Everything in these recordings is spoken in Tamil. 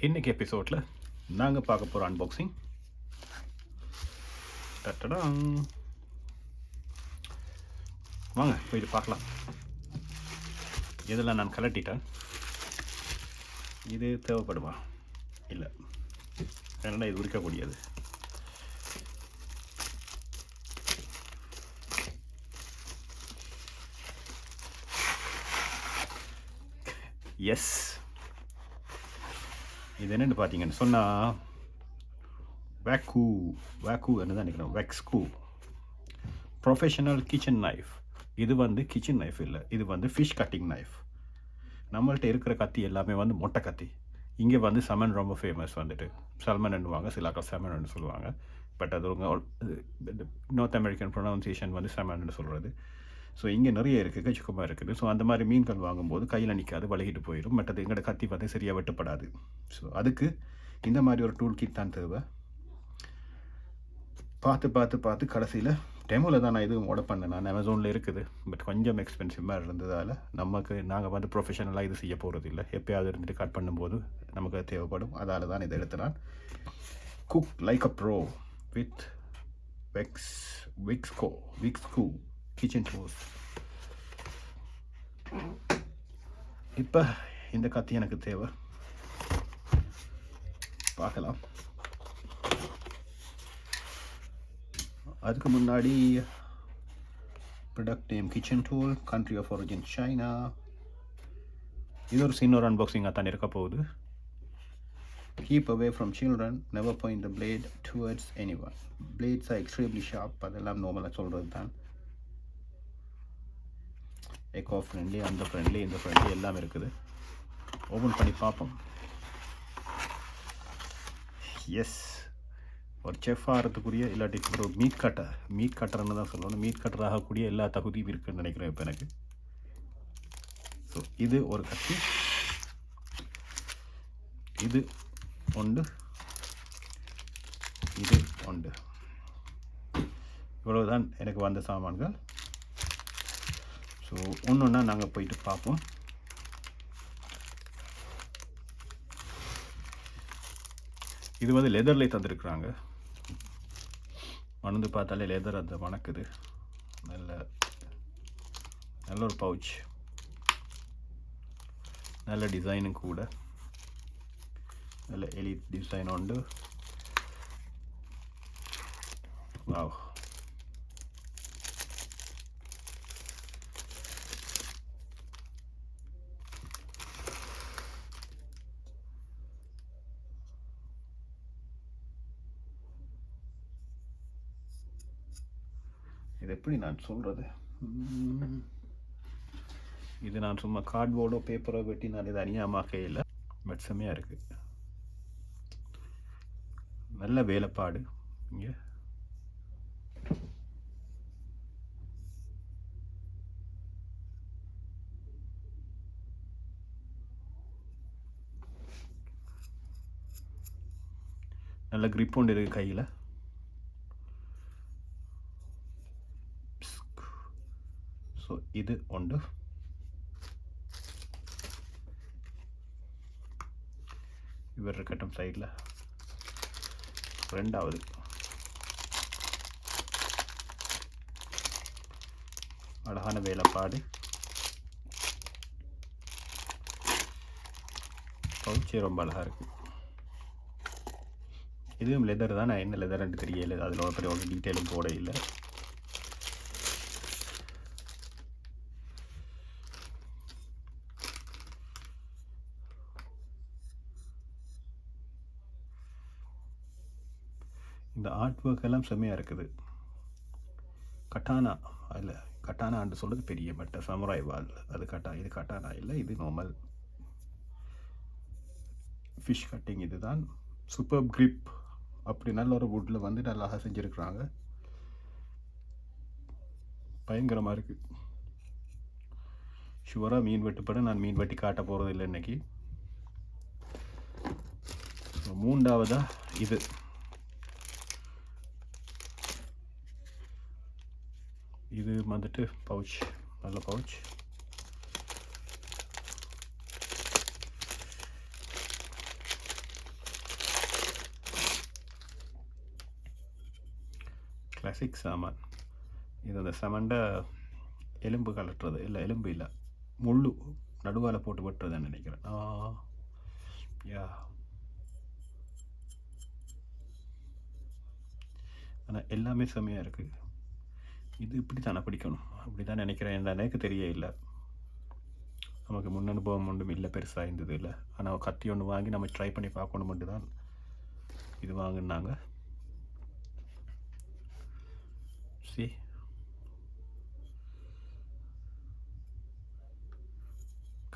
இன்றைக்கி எபிசோடில் நாங்கள் பார்க்க போகிற அன்பாக்சிங் டட்டடாங் வாங்க போயிட்டு பார்க்கலாம். இதெல்லாம் நான் கலட்டிட்டேன்? இது தேவைப்படுமா? இல்லை. ஏன்னா இது உரிக்கக்கூடியது. எஸ் இது என்னென்னு பார்த்தீங்கன்னு சொன்னால் வேக்கூ வேக்கூ என்ன தான் நினைக்கிறேன் வெக்ஸ்கூ ப்ரொஃபஷனல் கிச்சன் நைஃப் இது வந்து கிச்சன் நைஃப் இல்லை. இது வந்து ஃபிஷ் கட்டிங் நைஃப் நம்மள்ட்ட இருக்கிற கத்தி எல்லாமே வந்து மொட்டை கத்தி. இங்கே வந்து சமன் ரொம்ப ஃபேமஸ் வந்துட்டு. சல்மன்னுவாங்க சிலாக்கள் செமன்னு சொல்லுவாங்க. பட் அது உங்க நார்த் அமெரிக்கன் ப்ரொனவுன்சியேஷன் வந்து செமன்னு சொல்கிறது ஸோ இங்கே நிறைய இருக்குது கச்சிக்கமாக இருக்குது. ஸோ அந்த மாதிரி மீன்கள் வாங்கும்போது கையில் நிற்காது வழுகிட்டு போயிடும் மற்றது எங்களோட கத்தி பார்த்து சரியாக வெட்டப்படாது. ஸோ அதுக்கு இந்த மாதிரி ஒரு டூல் கிட் தான் தேவை. பார்த்து பார்த்து பார்த்து கடைசியில் டெமோவில் தான் நான் இதுவும் ஆர்டர் பண்ணேன். நான் அமேசானில் இருக்குது. பட் கொஞ்சம் எக்ஸ்பென்சிவ் மாதிரி இருந்ததால் நமக்கு நாங்கள் வந்து ப்ரொஃபஷனலாக இது செய்ய போகிறது இல்லை எப்பயாவது இருந்துட்டு கட் பண்ணும்போது நமக்கு தேவைப்படும். அதால் தான் இதை எடுத்து நான் cook like a pro with வெக்ஸ் விக்ஸ்கோ விக்ஸ்கூ கிச்சன் டூல்ஸ் இப்போ இந்த கத்தி எனக்கு தேவை. பார்க்கலாம். அதுக்கு முன்னாடி product name kitchen tool country of origin China இது ஒரு சின்ன ஒரு அன்பாக்சிங்காக தான் இருக்க போகுது. Keep away from children never point the blade towards anyone blades are extremely sharp அதெல்லாம் நார்மலாக சொல்கிறது தான் எக்கோ ஃப்ரெண்ட்லி அந்த ஃப்ரெண்ட்லி இந்த ஃப்ரெண்ட்லி எல்லாம் இருக்குது. ஓப்பன் பண்ணி பார்ப்போம். எஸ் ஒரு செஃப் ஆகிறதுக்குரிய இல்லாட்டி ஒரு மீட் கட்டர் மீட் கட்டர்னு தான் சொல்லணும். மீட் கட்டர் ஆகக்கூடிய எல்லா தகுதியும் இருக்குதுன்னு நினைக்கிறேன் இப்போ எனக்கு. ஸோ இது ஒரு கத்தி. இது ஒன்று. இது ஒன்று. இவ்வளவுதான் எனக்கு வந்த சாமான்கள். ஸோ ஒன்று ஒன்றா நாங்கள் போயிட்டு பார்ப்போம் இது வந்து லெதர்லேயே தந்துருக்குறாங்க. மணந்து பார்த்தாலே லெதர் அந்த மணக்குது நல்ல நல்ல ஒரு பவுச் நல்ல டிசைனும் கூட. நல்ல எலி டிசைன் உண்டு. வாவ் இது எப்படி நான் சொல்கிறது இது நான் சும்மா கார்ட்போர்டோ பேப்பரோ வெட்டி நான் இது அணியாமாக்க இல்லை. பட் செம்மையாக இருக்குது நல்ல வேலைப்பாடு. இங்கே. நல்ல க்ரிப் ஒன்று இருக்குது கையில். இது ஒன்று இவர் இருக்கட்டும் சைடில் ரெண்டாவது. அழகான வேலைப்பாடு. பவுச்சு ரொம்ப அழகாக இருக்குது இதுவும் லெதர் தான். நான் என்ன லெதர்ன்ட்டு தெரியல. அதில் ஒரு பெரிய ஒரு டீட்டெயிலும் போட இல்லை இந்த ஆர்ட் ஒர்க் எல்லாம் செம்மையாக இருக்குது. கட்டானா இல்லை கட்டானான்னு சொல்கிறது பெரிய பட்டை சமுராய் வால் அது கட்டா இது கட்டானா இல்லை இது நார்மல் ஃபிஷ் கட்டிங் இதுதான். சூப்பர் கிரிப் அப்படி நல்ல ஒரு வுட்டில் வந்து நல்லா செஞ்சுருக்குறாங்க. பயங்கரமாக இருக்குது ஷுவராக மீன் வெட்டுப்பட நான் மீன் வெட்டி காட்ட போகிறது இல்லை இன்றைக்கி மூன்றாவதாக இது. இது வந்துட்டு பவுச் நல்ல பவுச் கிளாசிக் சாமான். இது அந்த சமண்டை எலும்பு கலட்டுறது. இல்லை எலும்பு இல்லை. முள் நடுவால் போட்டு வெட்டுறதுன்னு நினைக்கிறேன். ஆ யா. ஆனால் எல்லாமே செம்மையாக இருக்குது இது இப்படி தானே பிடிக்கணும்? அப்படி தான் நினைக்கிறேன். என்ற எனக்கு தெரிய இல்லை. நமக்கு முன் அனுபவம் ஒன்றும் இல்லை பெருசாக இருந்தது இல்லை. ஆனால் கத்தி ஒன்று வாங்கி நம்ம ட்ரை பண்ணி பார்க்கணும் மட்டும் தான் இது வாங்கினாங்க. சி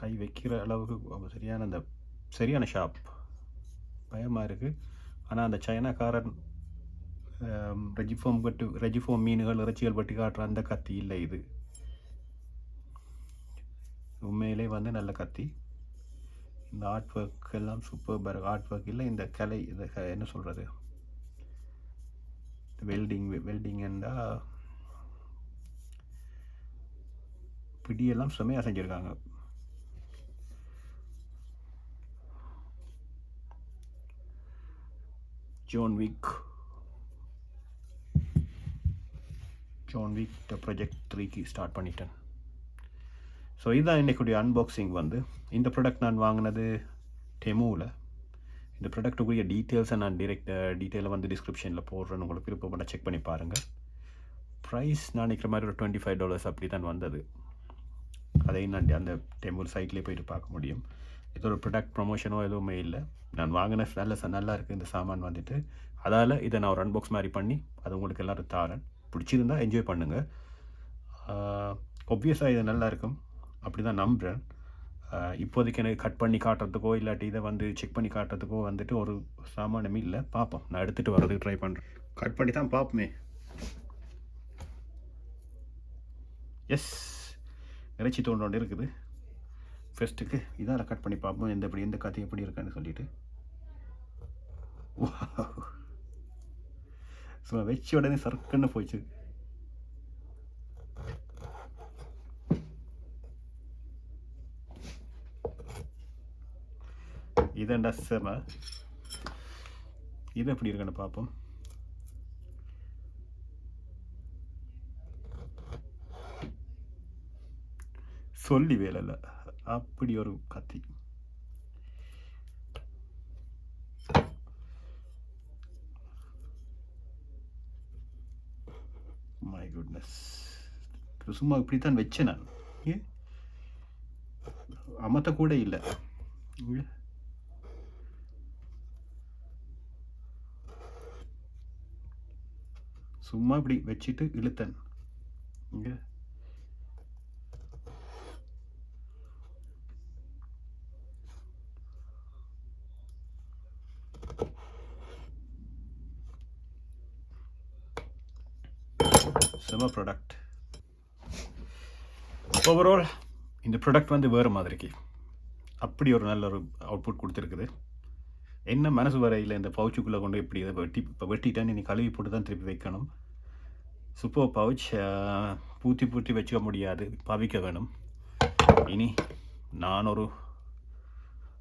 கை வைக்கிற அளவுக்கு சரியான அந்த சரியான ஷாப் பயமாக இருக்குது ஆனால் அந்த சைனாக்காரன் ரெஜிஃபோம் பட்டு ரெஜிஃபோம் மீன்கள் இறைச்சிகள் பட்டி காட்டுற அந்த கத்தி இல்லை இது உண்மையிலே வந்து நல்ல கத்தி இந்த ஆர்ட் ஒர்க் எல்லாம் சூப்பர் ஆர்ட் ஒர்க் இல்லை இந்த கலை இந்த என்ன சொல்கிறது வெல்டிங் வெல்டிங் என்றால் பிடியெல்லாம் செமையாக செஞ்சுருக்காங்க John Wick John Wick the project த்ரீக்கு ஸ்டார்ட் பண்ணிட்டேன். ஸோ இதுதான் இன்றைக்குடைய அன்பாக்சிங் வந்து. இந்த ப்ராடக்ட் நான் வாங்கினது டெமோவில் இந்த ப்ராடக்ட்டுக்குரிய டீட்டெயில்ஸை நான் டிரெக்ட் டீட்டெயிலை வந்து டிஸ்கிரிப்ஷனில் போடுறேன். உங்களுக்கு விருப்பப்பட்ட செக் பண்ணி பாருங்கள் ப்ரைஸ் நான் நினைக்கிற மாதிரி ஒரு டுவெண்ட்டி ஃபைவ் டாலர்ஸ் அப்படி தான் வந்தது. அதையும் நான் அந்த டெம்பிள் சைட்லேயே போயிட்டு பார்க்க முடியும். இது ஒரு ப்ராடக்ட் ப்ரொமோஷனோ எதுவுமே இல்லை. நான் வாங்கின நல்ல நல்லா இருக்குது இந்த சாமான் வந்துட்டு. அதால் இதை நான் ஒரு அன்பாக்ஸ் மாதிரி பண்ணி அது உங்களுக்கு எல்லோரும் தாரேன். பிடிச்சிருந்தா என்ஜாய் பண்ணுங்கள் ஒப்வியஸாக இது நல்லா இருக்கும் அப்படி தான் நம்புகிறேன் இப்போதைக்கு எனக்கு கட் பண்ணி காட்டுறதுக்கோ இல்லாட்டி இதை வந்து செக் பண்ணி காட்டுறதுக்கோ வந்துட்டு ஒரு சாமானமே இல்லை. பார்ப்போம் நான் எடுத்துகிட்டு வர்றதுக்கு ட்ரை பண்ணுறேன் கட் பண்ணி தான் பார்ப்போமே எஸ் இறைச்சி தோண்டோண்டு இருக்குது. ஃபஸ்ட்டுக்கு இதால் கட் பண்ணி பார்ப்போம் எந்த எப்படி எந்த கதை எப்படி இருக்கான்னு சொல்லிட்டு. ஸோ வச்ச உடனே சர்க்குன்னு போச்சு. இதண்டா செம. இது எப்படி இருக்குன்னு பார்ப்போம். சொல்லி வேலை இல்லை அப்படி ஒரு கத்தி. குட்னஸ் சும்மா இப்படி தான் வச்சேன் நான். ஏ அமத்த கூட இல்லை. சும்மா இப்படி வச்சுட்டு இழுத்தேன். இங்கே. செம ப்ராடக்ட் ஓவரால் இந்த ப்ராடக்ட் வந்து வேறு மாதிரிக்கு. அப்படி ஒரு நல்ல ஒரு அவுட்புட் கொடுத்துருக்குது. என்ன மனசு வரையில் இந்த பவுச்சுக்குள்ளே கொண்டு இப்படி இதை வெட்டி இப்போ வெட்டிட்டேன் நீ கழுவி போட்டு தான் திருப்பி வைக்கணும். சூப்பர் பவுச் பூத்தி பூத்தி வச்சுக்க முடியாது பவிக்க வேணும். இனி நான் ஒரு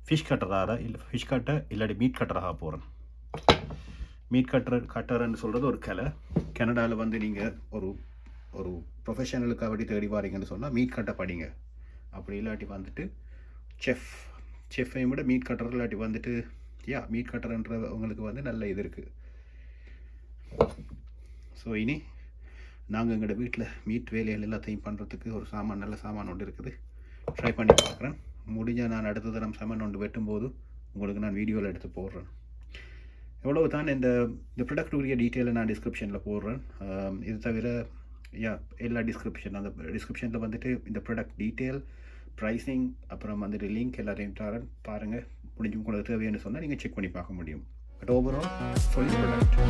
ஃபிஷ் கட்டராக இல்லை ஃபிஷ் கட்டர் இல்லாட்டி மீட் கட்டராக போகிறேன் மீட் கட்டர் கட்டர்ன்னு சொல்கிறது ஒரு கலை. கனடாவில் வந்து நீங்கள் ஒரு ஒரு ப்ரொஃபஷனலுக்காக வேண்டி தேடி வாரீங்கன்னு சொன்னால் மீட் கட்டை படிங்க. அப்படி இல்லாட்டி வந்துட்டு செஃப் செஃப்பையும் விட மீட் கட்டர் இல்லாட்டி வந்துட்டு யா மீட் கட்டர்ன்ற உங்களுக்கு வந்து நல்ல இது இருக்குது ஸோ இனி நாங்கள் எங்களோட வீட்டில் மீட் வேலைகள் எல்லாத்தையும் பண்ணுறதுக்கு ஒரு சாமான் நல்ல சாமான் ஒன்று இருக்குது. ட்ரை பண்ணி பார்க்குறேன் முடிஞ்சால் நான் அடுத்த தரம் சாமான் ஒன்று வெட்டும்போது உங்களுக்கு நான் வீடியோவில் எடுத்து போடுறேன். எவ்வளவு தான் இந்த இந்த ப்ராடக்ட் உரிய டீட்டெயிலை நான் டிஸ்கிரிப்ஷனில் போடுறேன். இது தவிர யா எல்லா டிஸ்கிரிப்ஷன் அந்த டிஸ்கிரிப்ஷனில் வந்துட்டு இந்த ப்ராடக்ட் டீட்டெயில் ப்ரைஸிங் அப்புறம் வந்துட்டு லிங்க் எல்லாத்தையும் தரேன். பாருங்கள் முடிஞ்சு உங்களுக்கு தேவைன்னு சொன்னால் நீங்கள் செக் பண்ணி பார்க்க முடியும். பட் ஓவரால் சொல்லி ப்ராடக்ட்